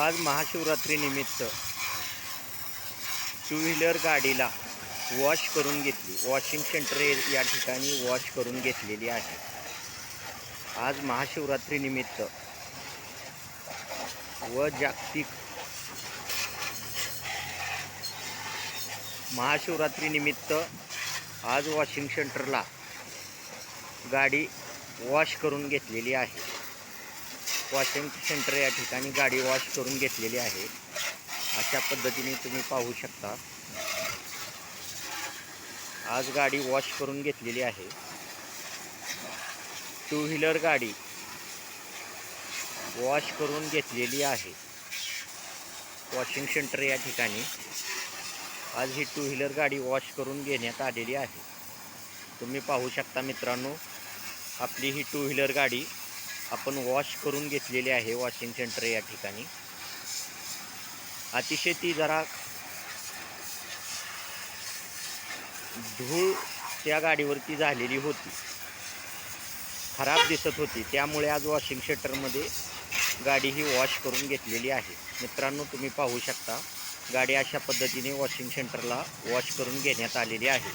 आज महाशिवरात्रीनिमित्त two wheeler गाडीला वॉश करून घेतली. वॉशिंग सेंटर या ठिकाणी वॉश करून घेतलेली आहे. आज महाशिवरात्रीनिमित्त व जागतिक महाशिवरात्रीनिमित्त आज वॉशिंग सेंटरला गाडी वॉश करून घेतलेली आहे. वॉशिंग सेंटर या ठिकाणी गाडी वॉश करून घेतलेली आहे. अशा पद्धतीने तुम्ही पाहू शकता. आज गाडी वॉश करून घेतलेली आहे. टू व्हीलर गाडी वॉश करून घेतलेली आहे. वॉशिंग सेंटर या ठिकाणी. आज ही टू व्हीलर गाडी वॉश करून घेण्यात आलेली आहे. तुम्ही पाहू शकता मित्रांनो आपली ही टू व्हीलर गाडी आपण वॉश करून घेतलेली आहे वॉशिंग सेंटर या ठिकाणी. अतिशय ती जरा धूळ त्या गाडीवरती झालेली होती. खराब दिसत होती त्यामुळे आज वॉशिंग सेंटरमध्ये गाडी ही वॉश करून घेतलेली आहे. मित्रांनो तुम्ही पाहू शकता गाडी अशा पद्धतीने वॉशिंग सेंटरला वॉश करून घेण्यात आलेली आहे.